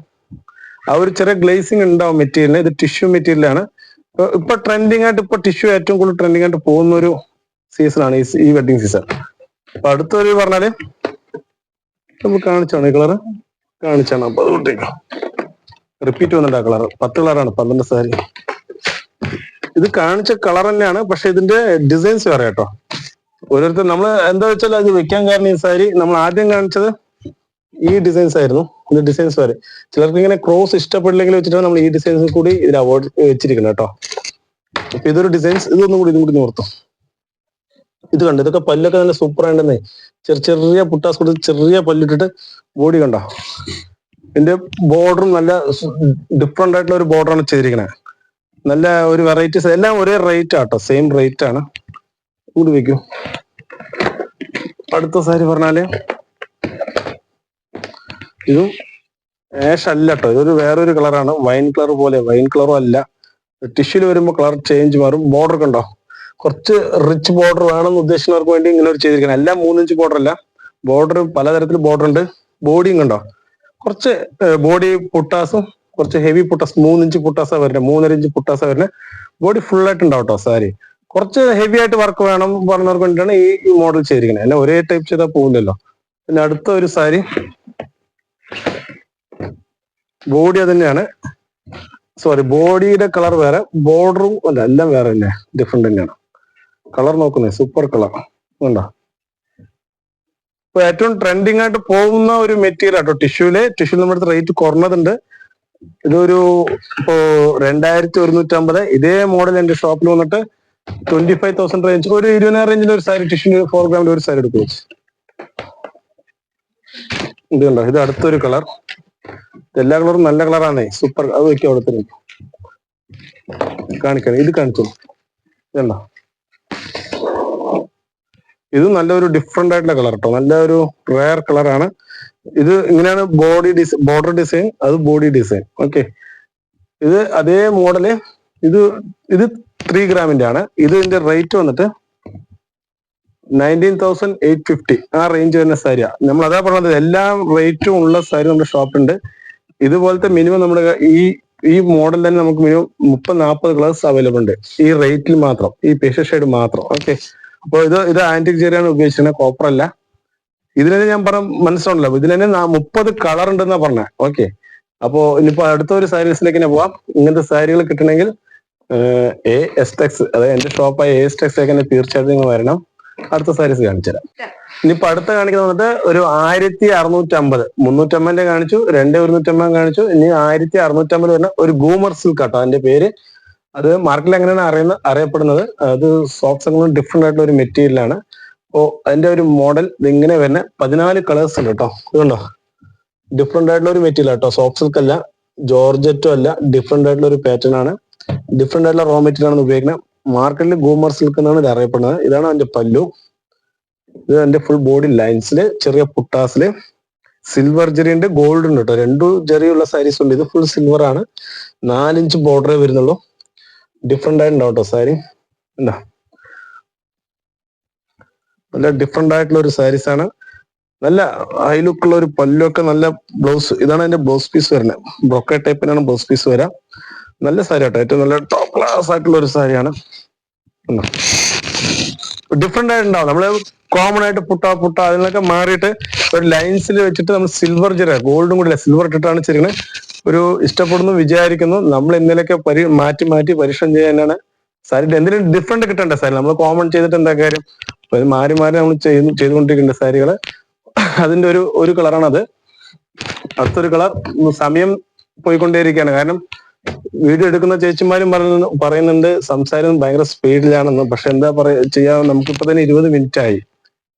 ആ ഒരു ചെറിയ ഗ്ലേസിംഗ് ഉണ്ടാവും മെറ്റീരിയലിന് ഇത് ടിഷ്യൂ മെറ്റീരിയലാണ് ഇപ്പൊ ട്രെൻഡിങ് ആയിട്ട് ഇപ്പൊ ടിഷ്യൂ ഏറ്റവും കൂടുതൽ ട്രെൻഡിങ് ആയിട്ട് പോകുന്ന ഒരു സീസൺ ആണ് ഈ വെഡിങ് സീസൺ അപ്പൊ അടുത്തൊരു പറഞ്ഞാൽ നമ്മൾ കാണിച്ചാണ് ഈ കളറ് കാണിച്ചാണ് അപ്പൊ അതുകൊണ്ട് റിപ്പീറ്റ് വന്നിട്ട് കളർ പത്ത് കളറാണ് പന്ത്രണ്ട് സാരി. ഇത് കാണിച്ച കളർ തന്നെയാണ്. പക്ഷെ ഇതിന്റെ ഡിസൈൻസ് വേറെ കേട്ടോ. ഓരോരുത്തർ നമ്മൾ എന്താ വെച്ചാൽ അത് വെക്കാൻ കാരണം ഈ സാരി നമ്മൾ ആദ്യം കാണിച്ചത് ഈ ഡിസൈൻസ് ആയിരുന്നു. ഇത് ഡിസൈൻസ് വരെ ചിലർക്ക് ഇങ്ങനെ ക്രോസ് ഇഷ്ടപ്പെടില്ലെങ്കിൽ വെച്ചിട്ടാണ് നമ്മൾ ഈ ഡിസൈൻസ് കൂടി ഇതിൽ അവോയ്ഡ് വെച്ചിരിക്കുന്നത് കേട്ടോ. അപ്പൊ ഇതൊരു ഡിസൈൻസ് ഇതൊന്നും കൂടി ഇതും കൂടി നിർത്തും. ഇത് കണ്ടോ? ഇതൊക്കെ പല്ലൊക്കെ നല്ല സൂപ്പർ ആയിട്ടുണ്ടെന്നേ ചെറിയ ചെറിയ പുട്ടാസ് കൊടുത്ത് ചെറിയ പല്ലിട്ടിട്ട് ബോഡി കണ്ടോ? ഇതിന്റെ ബോർഡറും നല്ല ഡിഫറെന്റ് ആയിട്ടുള്ള ഒരു ബോർഡറാണ് ചെയ്തിരിക്കുന്നത് നല്ല ഒരു വെറൈറ്റീസ് എല്ലാം ഒരേ റേറ്റ് ആട്ടോ സെയിം റേറ്റ് ആണ്. കൂടി വെക്കൂ. അടുത്ത സാരി പറഞ്ഞാൽ ഇതും ആഷ് അല്ല കേട്ടോ ഇതൊരു വേറൊരു കളറാണ്. വൈൻ കളർ പോലെ. വൈൻ കളറും അല്ല. ടിഷ്യൂൽ വരുമ്പോൾ കളർ ചേഞ്ച് മാറും. ബോർഡർ കണ്ടോ? കുറച്ച് റിച്ച് ബോർഡർ വേണമെന്ന് ഉദ്ദേശിക്കുന്നവർക്ക് വേണ്ടി ഇങ്ങനെ ഒരു ചെയ്തിരിക്കണം എല്ലാം മൂന്നിഞ്ച് ബോർഡർ അല്ല. ബോർഡർ പലതരത്തിൽ ബോർഡർ ഉണ്ട്. ബോഡിയും കണ്ടോ? കുറച്ച് ബോഡി പുട്ടാസും കുറച്ച് ഹെവി പുട്ടാസ് മൂന്നിഞ്ച് പുട്ടാസാ വരുന്നത് മൂന്നര ഇഞ്ച് പുട്ടാസാ വരുന്നത് ബോഡി ഫുൾ ആയിട്ട് ഉണ്ടാവും കേട്ടോ സാരി. കുറച്ച് ഹെവി ആയിട്ട് വർക്ക് വേണം പറഞ്ഞവർക്ക് വേണ്ടിയിട്ടാണ് ഈ മോഡൽ ചെയ്തിരിക്കുന്നത് അല്ല ഒരേ ടൈപ്പ് ചെയ്താൽ പോകുന്നില്ലല്ലോ പിന്നെ അടുത്ത ഒരു സാരി ബോഡി തന്നെയാണ്. സോറി ബോഡിയുടെ കളർ വേറെ ബോർഡറും അല്ല എല്ലാം വേറെ തന്നെ. ഡിഫറെന്റ് തന്നെയാണ്. കളർ നോക്കുന്നേ സൂപ്പർ കളർ ഉണ്ടോ ഇപ്പൊ ഏറ്റവും ട്രെൻഡിങ് ആയിട്ട് പോകുന്ന ഒരു മെറ്റീരിയൽ ആട്ടോ ടിഷ്യൂൽ ടിഷ്യൂ നമ്മുടെ അടുത്ത് റേറ്റ് കുറഞ്ഞതുണ്ട്. ഇതൊരു ഇപ്പോ രണ്ടായിരത്തി ഒരുന്നൂറ്റമ്പത് ഇതേ മോഡൽ എന്റെ ഷോപ്പിൽ വന്നിട്ട് ട്വന്റി ഫൈവ് തൗസൻഡ് റേഞ്ച് ഒരു ഇരുപതിനായിരം റേഞ്ചിന്റെ ഒരു സാരി ടിഷ്യൂ ഫോർ ഗ്രാമിന്റെ ഒരു സാരി എടുക്കും. ഇത് കണ്ടോ? ഇത് അടുത്തൊരു കളർ എല്ലാ കളറും നല്ല കളറാണേ സൂപ്പർ അത് വെക്കാം അവിടെ തന്നെ കാണിക്കണം. ഇത് കാണിച്ചു? എന്താ ഇത് നല്ലൊരു ഡിഫറെന്റ് ആയിട്ടുള്ള കളർ കേട്ടോ നല്ലൊരു റയർ കളറാണ് ഇത് ഇങ്ങനെയാണ് ബോഡി ഡിസൈൻ ബോർഡർ ഡിസൈൻ അത് ബോഡി ഡിസൈൻ ഓക്കെ ഇത് അതേ മോഡൽ ഇത് ഇത് ത്രീ ഗ്രാമിന്റെ ആണ് ഇത് ഇതിന്റെ റേറ്റ് വന്നിട്ട് നയന്റീൻ തൗസൻഡ് എയ്റ്റ് ഫിഫ്റ്റി ആ റേഞ്ച് വരുന്ന സാരിയാ. നമ്മൾ അതാ പറഞ്ഞത് എല്ലാ റേറ്റും ഉള്ള സാരി നമ്മുടെ ഷോപ്പുണ്ട് ഇതുപോലത്തെ മിനിമം നമ്മുടെ ഈ ഈ മോഡൽ തന്നെ നമുക്ക് മിനിമം മുപ്പത് നാൽപ്പത് കളേഴ്സ് അവൈലബിൾ ഉണ്ട്. ഈ റേറ്റിൽ മാത്രം ഈ പേഷ്യൻ ഷെയ്ഡ് മാത്രം. ഓക്കെ അപ്പോൾ ഇത് ഇത് ആന്റിക് ചെറിയാണ് ഉപയോഗിച്ചിരുന്നത് കോപ്പർ അല്ല. ഇതിനെ ഞാൻ പറഞ്ഞ മനസ്സിലുണ്ടല്ലോ ഇതിന് തന്നെ മുപ്പത് കളർ ഉണ്ടെന്നാ പറഞ്ഞത് ഓക്കെ അപ്പോ ഇനിയിപ്പോ അടുത്ത ഒരു സാരീസിലേക്ക് തന്നെ പോവാം. ഇങ്ങനത്തെ സാരികൾ കിട്ടണമെങ്കിൽ എ എസ് ടെക്സ് അതായത് എന്റെ ഷോപ്പായ എ എസ് ടെക്സ് തന്നെ തീർച്ചയായിട്ടും നിങ്ങൾ വരണം. അടുത്ത സാരീസ് കാണിച്ചുതരാം. ഇനിയിപ്പോ അടുത്ത കാണിക്കുന്നത് വന്നിട്ട് ഒരു ആയിരത്തി അറുന്നൂറ്റമ്പത് മുന്നൂറ്റമ്പതിന്റെ കാണിച്ചു രണ്ട് ഒരുന്നൂറ്റമ്പത് കാണിച്ചു. ഇനി ആയിരത്തി അറുന്നൂറ്റമ്പത് വരുന്ന ഒരു ഗൂമർ സിൽക്ക് കേട്ടോ അതിന്റെ പേര്. അത് മാർക്കറ്റിൽ എങ്ങനെയാണ് അറിയുന്ന അറിയപ്പെടുന്നത്? അത് സോക്സ് ഡിഫറെന്റ് ആയിട്ടുള്ള ഒരു മെറ്റീരിയലാണ് അപ്പോ അതിന്റെ ഒരു മോഡൽ ഇങ്ങനെ വരുന്ന. പതിനാല് കളേഴ്സ് ഉണ്ട് കേട്ടോ ഇതുണ്ടോ ഡിഫറെന്റ് ആയിട്ടുള്ള ഒരു മെറ്റീരിയൽ കേട്ടോ സോഫ്റ്റ് സിൽക്ക് അല്ല ജോർജറ്റോ അല്ല ഡിഫറെന്റ് ആയിട്ടുള്ള ഒരു പാറ്റേൺ ആണ്. ഡിഫറെന്റ് ആയിട്ടുള്ള റോ മെറ്റീരിയൽ ആണ് ഉപയോഗിക്കുന്നത്. മാർക്കറ്റിൽ ഗൂമർ സിൽക്ക് എന്നാണ് ഇത് അറിയപ്പെടുന്നത്. ഇതാണ് അതിന്റെ പല്ലു. ഇത് അതിന്റെ ഫുൾ ബോഡി ലൈൻസിൽ ചെറിയ പുട്ടാസിൽ. സിൽവർ ജെറി ഉണ്ട് ഗോൾഡ് ഉണ്ട് കേട്ടോ രണ്ടു ജെറിയുള്ള സാരീസ് ഉണ്ട്. ഇത് ഫുൾ സിൽവർ ആണ്. നാലിഞ്ച് ബോർഡറേ വരുന്നുള്ളൂ. ഡിഫറെന്റ് ആയിട്ടുണ്ടാവും സാരി. എന്താ നല്ല ഡിഫറെന്റ് ആയിട്ടുള്ള ഒരു സാരീസ് ആണ്. നല്ല ഹൈ ലുക്കുള്ള ഒരു പല്ലൊക്കെ നല്ല ബ്ലൗസ് ഇതാണ് അതിന്റെ ബ്ലൗസ് പീസ് വരുന്നത്. ബ്രൊക്കെ ടൈപ്പിനാണ് ബ്ലൗസ് പീസ് വരാം. നല്ല സാരി ആട്ടോ ഏറ്റവും നല്ല ടോപ്പ് ക്ലാസ് ആയിട്ടുള്ള ഒരു സാരിയാണ്. ഡിഫറെന്റ് ആയിട്ടുണ്ടാവും. നമ്മൾ കോമൺ ആയിട്ട് പുട്ട പുട്ട അതിനൊക്കെ മാറിയിട്ട് ഒരു ലൈൻസിൽ വെച്ചിട്ട് നമ്മൾ സിൽവർ ചെറിയ ഗോൾഡും കൂടി സിൽവർ ഇട്ടിട്ടാണ് ചെറിയ ഒരു ഇഷ്ടപ്പെടുന്നു വിചാരിക്കുന്നു. നമ്മൾ ഇന്നലെയൊക്കെ പരി മാറ്റി മാറ്റി പരീക്ഷണം ചെയ്യാനാണ് സാരി എന്തിനും ഡിഫറെന്റ് കിട്ടേണ്ട സാരി? നമ്മൾ കോമൺ ചെയ്തിട്ട് എന്താ കാര്യം? ഇത് മാറി മാറി നമ്മൾ ചെയ്തു ചെയ്തുകൊണ്ടിരിക്കേണ്ട സാരികൾ അതിന്റെ ഒരു ഒരു കളറാണ് അത് അടുത്തൊരു കളർ സമയം പോയിക്കൊണ്ടേയിരിക്കുകയാണ്. കാരണം വീഡിയോ എടുക്കുന്ന ചേച്ചിമാരും പറഞ്ഞു പറയുന്നുണ്ട് സംസാരം ഭയങ്കര സ്പീഡിലാണെന്ന്. പക്ഷെ എന്താ പറയാ ചെയ്യാ നമുക്കിപ്പോ തന്നെ ഇരുപത് മിനിറ്റ് ആയി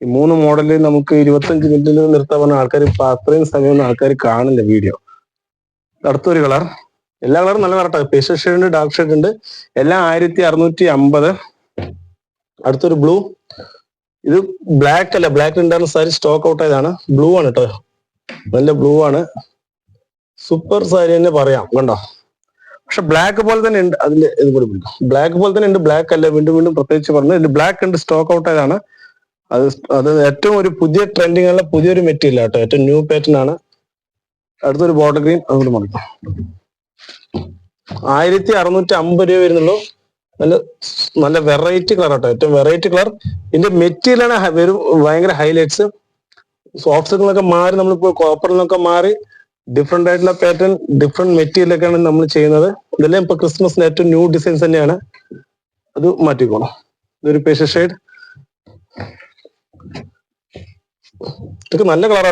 ഈ മൂന്ന് മോഡലിൽ നമുക്ക് ഇരുപത്തഞ്ച് മിനിറ്റിൽ നിർത്താൻ പറഞ്ഞ ആൾക്കാർ ഇപ്പൊ അത്രയും സമയമൊന്നും ആൾക്കാർ കാണില്ല വീഡിയോ. അടുത്തൊരു കളർ. എല്ലാ കളറും നല്ല കളർ പേസ്റ്റൽ ഷെയ്ഡ് ഉണ്ട് ഡാർക്ക് ഷെയ്ഡ് ഉണ്ട്. എല്ലാം ആയിരത്തി അറുന്നൂറ്റി അമ്പത് അടുത്തൊരു ബ്ലൂ. ഇത് ബ്ലാക്ക് അല്ല ബ്ലാക്ക് ഉണ്ടായിരുന്ന സാരി സ്റ്റോക്ക് ഔട്ട് ആയതാണ്. ബ്ലൂ ആണ് കേട്ടോ നല്ല ബ്ലൂ ആണ്. സൂപ്പർ സാരി തന്നെ പറയാം കണ്ടോ? പക്ഷെ ബ്ലാക്ക് പോലെ തന്നെ ഉണ്ട്. അതിന്റെ ഇത് കൂടി ബ്ലാക്ക് പോലെ തന്നെ ഉണ്ട്. ബ്ലാക്ക് അല്ല. വീണ്ടും വീണ്ടും പ്രത്യേകിച്ച് പറഞ്ഞു ഇതിന്റെ ബ്ലാക്ക് ഉണ്ട്. സ്റ്റോക്ക് ഔട്ട് ആയതാണ് അത് അത് ഏറ്റവും ഒരു പുതിയ ട്രെൻഡിങ് ഉള്ള പുതിയൊരു മെറ്റീരിയൽ ആട്ടോ. ഏറ്റവും ന്യൂ പാറ്റേൺ ആണ്. അടുത്തൊരു ബോർഡർ ഗ്രീൻ അതുകൊണ്ട് മറക്കാം. ആയിരത്തി അറുന്നൂറ്റി അമ്പത് രൂപ വരുന്നുള്ളൂ. നല്ല നല്ല വെറൈറ്റി കളർ ആട്ടോ. ഏറ്റവും വെറൈറ്റി കളർ ഇതിന്റെ മെറ്റീരിയൽ ആണ് വെറും ഭയങ്കര ഹൈലൈറ്റ്സ് സോഫ്റ്റ് നിന്നൊക്കെ മാറി നമ്മളിപ്പോ കോപ്പറിൽ നിന്നൊക്കെ മാറി ഡിഫറെന്റ് ആയിട്ടുള്ള പാറ്റേൺ ഡിഫറെന്റ് മെറ്റീരിയൽ ഒക്കെയാണ് നമ്മൾ ചെയ്യുന്നത്. ഇതെല്ലാം ഇപ്പൊ ക്രിസ്മസിന് ഏറ്റവും ന്യൂ ഡിസൈൻസ് തന്നെയാണ്. അത് മാറ്റിക്കോണം ഇതൊരു പേശ ഷെയ്ഡ് ഇതൊക്കെ നല്ല കളർ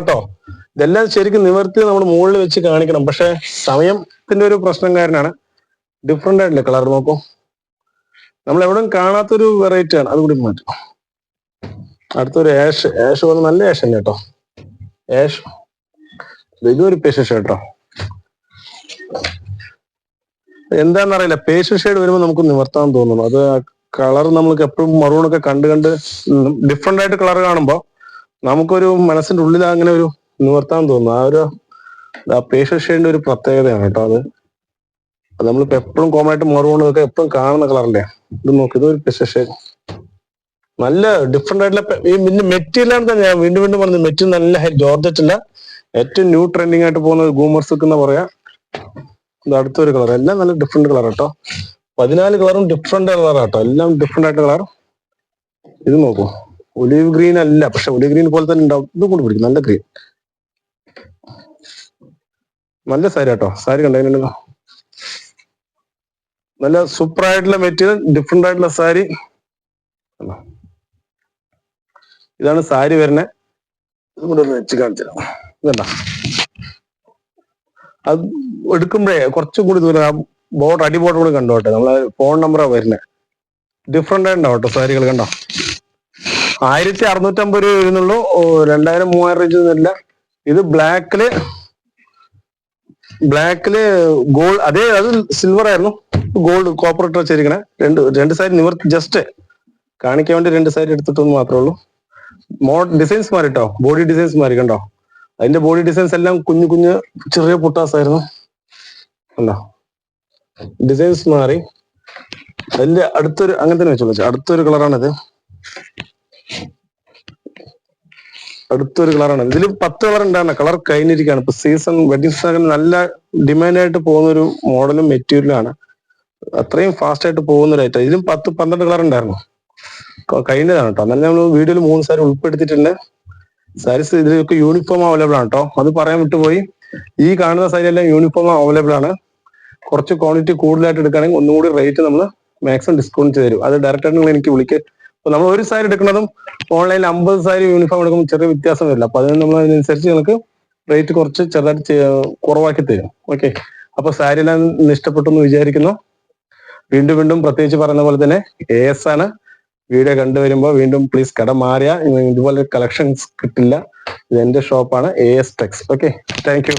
ഇതെല്ലാം ശരിക്കും നിവർത്തി നമ്മൾ മുകളിൽ വെച്ച് കാണിക്കണം. പക്ഷെ സമയത്തിന്റെ ഒരു പ്രശ്നം കാരനാണ് ഡിഫറെന്റ് ആയിട്ടില്ല കളർ നോക്കൂ. നമ്മൾ എവിടെയും കാണാത്തൊരു വെറൈറ്റി ആണ്. അതുകൂടി മാറ്റും അടുത്തൊരു ആഷ് ആഷ് വന്ന് നല്ല ആഷ് തന്നെ കേട്ടോ. ആഷ് ഇതൊരു പേഷ്യൻ ഷെയ്ഡ് കേട്ടോ എന്താണെന്നറിയില്ല പേഷ്യൻ ഷെയ്ഡ് വരുമ്പോൾ നമുക്ക് നിവർത്താൻ തോന്നുന്നു അത് കളർ നമ്മൾക്ക് എപ്പോഴും മറൂണൊക്കെ കണ്ട് കണ്ട് ഡിഫറെന്റ് ആയിട്ട് കളർ കാണുമ്പോൾ നമുക്കൊരു മനസ്സിന്റെ ഉള്ളിൽ അങ്ങനെ ഒരു നിവർത്താൻ തോന്നുന്നു ആ ഒരു ആ പേഷ്യൽ ഷെയ്ഡിന്റെ ഒരു പ്രത്യേകതയാണ് കേട്ടോ അത്. നമ്മളിപ്പോ എപ്പോഴും കോമൺ ആയിട്ട് മറൂണൊക്കെ എപ്പോഴും കാണുന്ന കളറല്ലേ? ഇത് നോക്കി ഇതൊരു പേഷ്യൻ ഷെയ്ഡ് നല്ല ഡിഫറെന്റ് ആയിട്ടുള്ള ഈ ആണ് തന്നെ ഞാൻ വീണ്ടും വീണ്ടും പറഞ്ഞത്. മെറ്റീരിയൽ നല്ല ജോർജറ്റ് അല്ല ഏറ്റവും ന്യൂ ട്രെൻഡിങ് ആയിട്ട് പോകുന്ന ഗൂമർ സിൽക്ക് എന്ന് പറയാ? ഇത് അടുത്തൊരു കളർ എല്ലാം നല്ല ഡിഫറെന്റ് കളർ കേട്ടോ പതിനാല് കളറും ഡിഫറെന്റ് കളർ കേട്ടോ എല്ലാം ഡിഫറെന്റ് ആയിട്ട് കളർ ഇത് നോക്കൂ. ഒലിവ് ഗ്രീൻ അല്ല പക്ഷെ ഒലിവ് ഗ്രീൻ പോലെ തന്നെ ഉണ്ടാവും. ഇതും കൂടി പിടിക്കും. നല്ല ഗ്രീൻ നല്ല സാരി കേട്ടോ സാരി കണ്ടോ? നല്ല സൂപ്പർ ആയിട്ടുള്ള മെറ്റീരിയൽ ഡിഫറെന്റ് ആയിട്ടുള്ള സാരി കണ്ടോ? ഇതാണ് സാരി വരുന്നത്. ഇതും കൂടെ ഒന്ന് വെച്ച് കാണിച്ചു ഇതണ്ട? അത് എടുക്കുമ്പോഴേ കുറച്ചും കൂടി ദൂരം ആ ബോർഡ് അടി ബോർഡ് കൂടി കണ്ടോട്ടെ നമ്മളെ ഫോൺ നമ്പറാ വരുന്നത് ഡിഫറെന്റ് ആയിട്ടുണ്ടാവും കേട്ടോ സാരികൾ കണ്ടോ? ആയിരത്തി അറുന്നൂറ്റമ്പത് രൂപ വരുന്നുള്ളൂ. രണ്ടായിരം മൂവായിരം റേഞ്ച് ഒന്നുമില്ല ഇത് ബ്ലാക്കിൽ ബ്ലാക്കിൽ ഗോൾഡ് അതേ അത് സിൽവർ ആയിരുന്നു. ഗോൾഡ് കോപ്പർ ഇട്ട് വെച്ചിരിക്കണേ. രണ്ട് രണ്ട് സാരി നിവർ ജസ്റ്റ് കാണിക്കാൻ വേണ്ടി രണ്ട് സാരി എടുത്തിട്ടൊന്നും മാത്രമേ ഉള്ളൂ. മോഡ് ഡിസൈൻസ് മാറിട്ടോ? ബോഡി ഡിസൈൻസ് മാറി കണ്ടോ? അതിന്റെ ബോഡി ഡിസൈൻസ് എല്ലാം കുഞ്ഞു കുഞ്ഞു ചെറിയ പുട്ടാസ് ആയിരുന്നു കണ്ടോ? ഡിസൈൻസ് മാറി. അതിന്റെ അടുത്തൊരു അങ്ങനെ തന്നെ വെച്ചോളൂ അടുത്തൊരു കളറാണിത് അടുത്തൊരു കളറാണ് ഇതിൽ പത്ത് കളർ ഉണ്ടാണ് കളർ കഴിഞ്ഞിരിക്കുകയാണ്. ഇപ്പൊ സീസൺ വെഡിങ് സീസൺ നല്ല ഡിമാൻഡ് ആയിട്ട് പോകുന്ന ഒരു മോഡലും മെറ്റീരിയലും ആണ്. അത്രയും ഫാസ്റ്റ് ആയിട്ട് പോകുന്ന ഒരു ഐറ്റം ഇതിലും പത്ത് പന്ത്രണ്ട് കളർ ഉണ്ടായിരുന്നു. കഴിഞ്ഞതാണ് കേട്ടോ. എന്നാലും നമ്മൾ വീഡിയോയിൽ മൂന്ന് സാരി ഉൾപ്പെടുത്തിയിട്ടുണ്ട്. സാരീസ് ഇതിലൊക്കെ യൂണിഫോം അവൈലബിൾ ആണ് കേട്ടോ അത് പറയാൻ വിട്ടുപോയി. ഈ കാണുന്ന സാരി എല്ലാം യൂണിഫോം അവൈലബിൾ ആണ്. കുറച്ച് ക്വാണ്ടിറ്റി കൂടുതലായിട്ട് എടുക്കുകയാണെങ്കിൽ ഒന്നുകൂടി റേറ്റ് നമ്മൾ മാക്സിമം ഡിസ്കൗണ്ട് ചെയ്ത് തരും. അത് ഡയറക്റ്റ് ആയിട്ട് നിങ്ങൾ എനിക്ക് വിളിക്കുക അപ്പൊ നമ്മൾ ഒരു സാരി എടുക്കുന്നതും ഓൺലൈനിൽ അമ്പത് സാരി യൂണിഫോം എടുക്കുമ്പോൾ ചെറിയ വ്യത്യാസം വരില്ല. അപ്പൊ അതിന് നമ്മൾ അതിനനുസരിച്ച് നിങ്ങൾക്ക് റേറ്റ് കുറച്ച് ചെറുതായിട്ട് കുറവാക്കി തരും. ഓക്കെ അപ്പൊ സാരി എല്ലാം ഇഷ്ടപ്പെട്ടു എന്ന് വിചാരിക്കുന്നു. വീണ്ടും വീണ്ടും പ്രത്യേകിച്ച് പറയുന്ന പോലെ തന്നെ എ എസ് ആണ്. വീഡിയോ കണ്ടുവരുമ്പോൾ വീണ്ടും പ്ലീസ് കട മാറിയ. ഇതുപോലെ കളക്ഷൻസ് കിട്ടില്ല. ഇത് എന്റെ ഷോപ്പാണ് A S tex okay thank